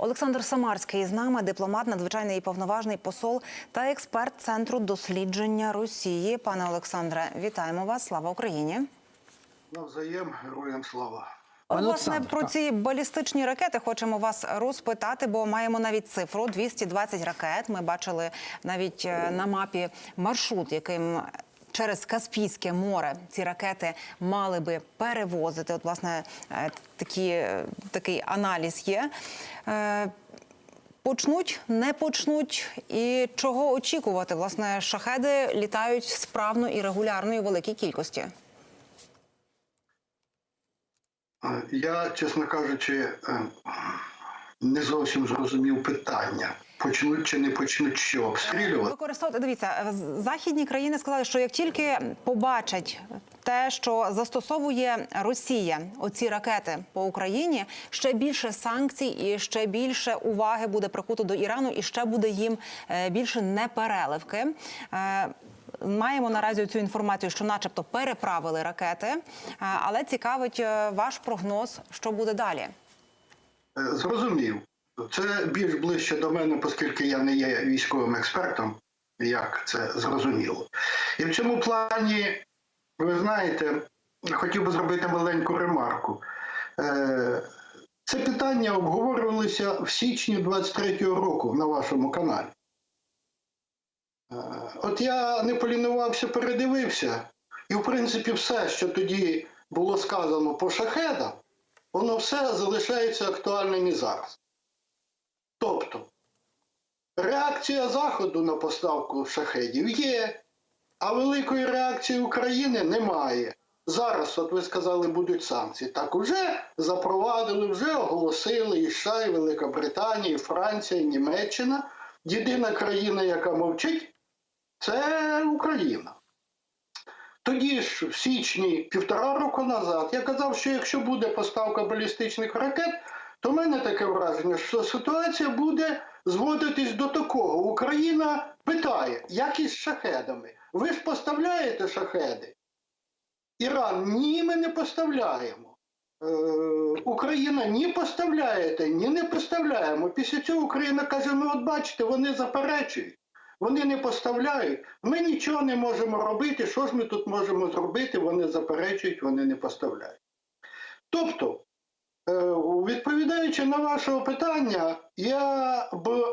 Олександр Самарський з нами, дипломат, надзвичайний і повноважний посол та експерт Центру дослідження Росії. Пане Олександре, вітаємо вас! Слава Україні! Навзаєм героям слава. Власне, Олександр, про так. ці балістичні ракети хочемо вас розпитати, бо маємо навіть цифру 220 ракет. Ми бачили навіть е, на мапі маршрут, яким через Каспійське море ці ракети мали би перевозити. От, власне, е, такі, е, такий аналіз є. Е, Почнуть, не почнуть, і чого очікувати? Власне, шахеди літають справно і регулярно і в великій кількості. Я, чесно кажучи, не зовсім зрозумів питання. Почнуть чи не почнуть що обстрілювати? Використовувати дивіться, західні країни сказали, що як тільки побачать те, що застосовує Росія, оці ракети по Україні, ще більше санкцій і ще більше уваги буде прикуто до Ірану, і ще буде їм е, більше непереливки. Е, Маємо наразі цю інформацію, що, начебто, переправили ракети, е, але цікавить ваш прогноз, що буде далі. Е, Зрозумів. Це більш ближче до мене, оскільки я не є військовим експертом, як це зрозуміло. І в цьому плані, ви знаєте, хотів би зробити маленьку ремарку. Е, Це питання обговорювалося в січні 23-го року на вашому каналі. Е, От я не полінувався, передивився, і в принципі все, що тоді було сказано по шахедам, воно все залишається актуальним і зараз. Тобто, реакція Заходу на поставку шахедів є, а великої реакції України немає. Зараз, от ви сказали, будуть санкції. Так уже запровадили, вже оголосили і США, і Велика Британія, і Франція, і Німеччина. Єдина країна, яка мовчить, це Україна. Тоді ж, в січні півтора року назад, я казав, що якщо буде поставка балістичних ракет, то в мене таке враження, що ситуація буде зводитись до такого. Україна питає, як із шахедами? Ви ж поставляєте шахеди? Іран ні, ми не поставляємо. Е, Україна ні поставляєте, ні не поставляємо. Після цього Україна каже: ну от бачите, вони заперечують. Вони не поставляють. Ми нічого не можемо робити. Що ж ми тут можемо зробити? Вони заперечують, вони не поставляють. Тобто, е, відповідаючи на ваше питання, я б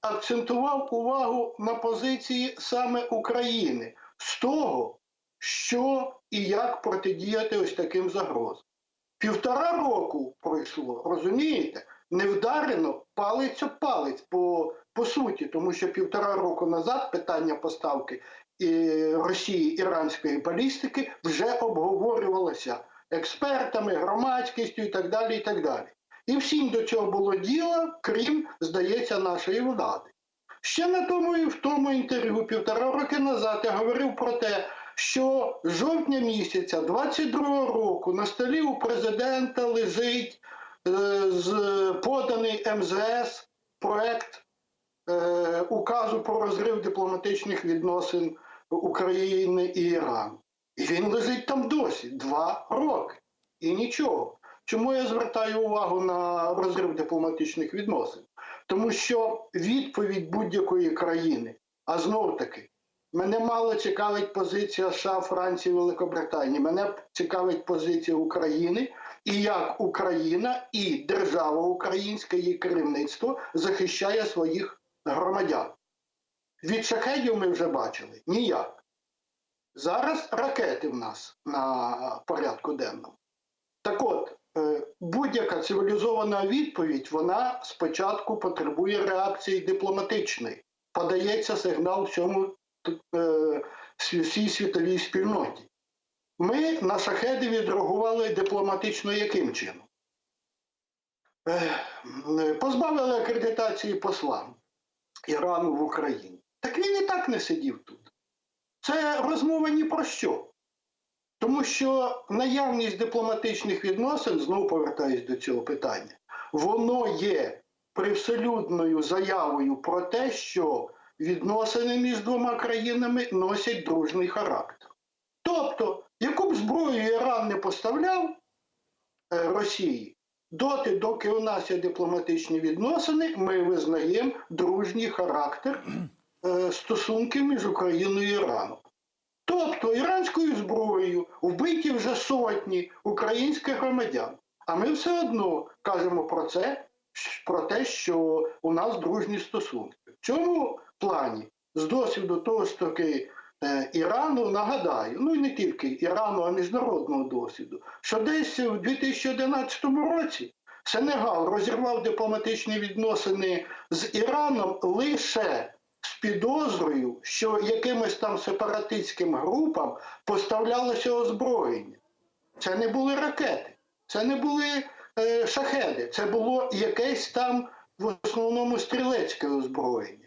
акцентував увагу на позиції саме України з того, що і як протидіяти ось таким загрозам. Півтора року пройшло, розумієте? Не вдарено палець об палець по, по суті, тому що півтора року назад питання поставки і Росії іранської балістики вже обговорювалося експертами, громадськістю і так далі. І так далі. І всім до цього було діло, крім, здається, нашої влади. Ще на тому і в тому інтерв'ю півтора роки назад я говорив про те, що жовтня місяця 22-го року на столі у президента лежить поданий МЗС проект е, указу про розрив дипломатичних відносин України і Ірану. І він лежить там досі два роки. І нічого. Чому я звертаю увагу на розрив дипломатичних відносин? Тому що відповідь будь-якої країни, а знов таки, мене мало цікавить позиція США, Франції, Великобританії. Мене цікавить позиція України і як Україна і держава українська, її керівництво захищає своїх громадян. Від шахедів ми вже бачили ніяк. Зараз ракети в нас на порядку денному. Так от, е, будь-яка цивілізована відповідь, вона спочатку потребує реакції дипломатичної. Подається сигнал всьому е, всій світовій спільноті. Ми на шахеди відреагували дипломатично яким чином? Е, Позбавили акредитації послам Ірану в Україні. Так він і так не сидів тут. Це розмова ні про що. Тому що наявність дипломатичних відносин, знову повертаюсь до цього питання, воно є привселюдною заявою про те, що відносини між двома країнами носять дружний характер. Тобто, яку б зброю Іран не поставляв е, Росії, доти, доки у нас є дипломатичні відносини, ми визнаємо дружній характер е, стосунків між Україною і Іраном. Тобто іранською зброєю вбиті вже сотні українських громадян. А ми все одно кажемо про це, про те, що у нас дружні стосунки. В цьому плані, з досвіду того ж таки е, Ірану, нагадаю, ну і не тільки Ірану, а міжнародного досвіду, що десь у 2011 році Сенегал розірвав дипломатичні відносини з Іраном лише з підозрою, що якимось там сепаратистським групам поставлялося озброєння. Це не були ракети, це не були е, шахеди, це було якесь там в основному стрілецьке озброєння.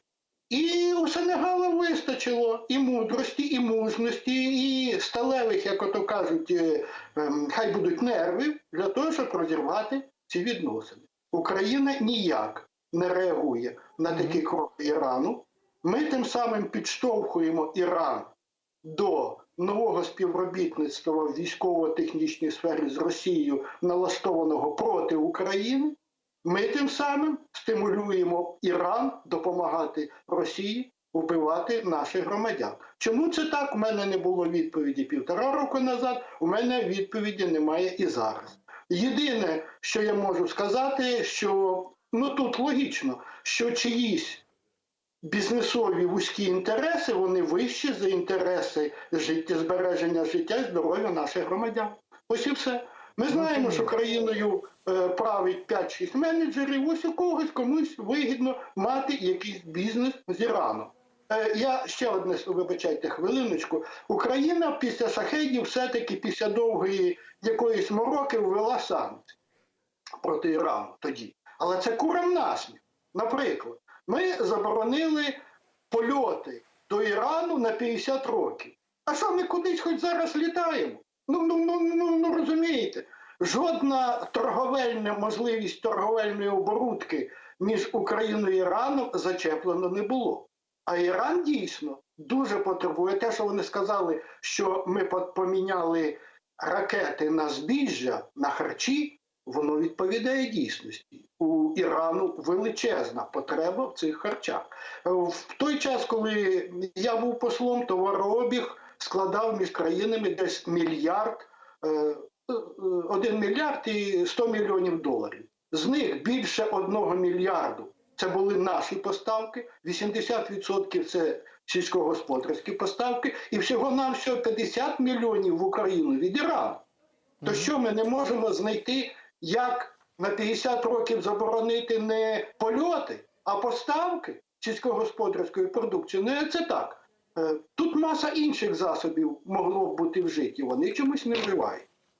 І у Сенегала вистачило і мудрості, і мужності, і сталевих, як ото кажуть, е, ем, хай будуть нервів для того, щоб розірвати ці відносини. Україна ніяк не реагує на такі кроки Ірану. Ми тим самим підштовхуємо Іран до нового співробітництва в військово-технічній сфері з Росією, налаштованого проти України. Ми тим самим стимулюємо Іран допомагати Росії вбивати наших громадян. Чому це так? У мене не було відповіді півтора року назад. У мене відповіді немає і зараз. Єдине, що я можу сказати, що ну тут логічно, що чиїсь бізнесові вузькі інтереси вони вищі за інтереси життя, збереження життя і здоров'я наших громадян. Ось і все. Ми знаємо, що країною е, править 5-6 менеджерів, ось у когось комусь вигідно мати якийсь бізнес з Іраном. Е, я ще одне, вибачайте, хвилиночку. Україна після шахедів все-таки після довгої якоїсь мороки ввела санкції проти Ірану тоді. Але це курам насміх. Наприклад, ми заборонили польоти до Ірану на 50 років. А що ми кудись хоч зараз літаємо? Ну, ну, ну, ну, ну розумієте, жодна торговельна можливість торговельної оборудки між Україною і Іраном зачеплено не було. А Іран дійсно дуже потребує те, що вони сказали, що ми поміняли ракети на збіжжя, на харчі, воно відповідає дійсності. У Ірану величезна потреба в цих харчах. Е, В той час, коли я був послом, товарообіг складав між країнами десь мільярд, е, е, один мільярд і 100 мільйонів доларів. З них більше одного мільярду це були наші поставки, 80% це сільськогосподарські поставки, і всього нам 50 мільйонів в Україну від Ірану. То що ми не можемо знайти, як на 50 років заборонити не польоти, а поставки сільськогосподарської продукції? Ну це так. Е, Тут маса інших засобів могло б бути вжиті, вони чомусь не вживають.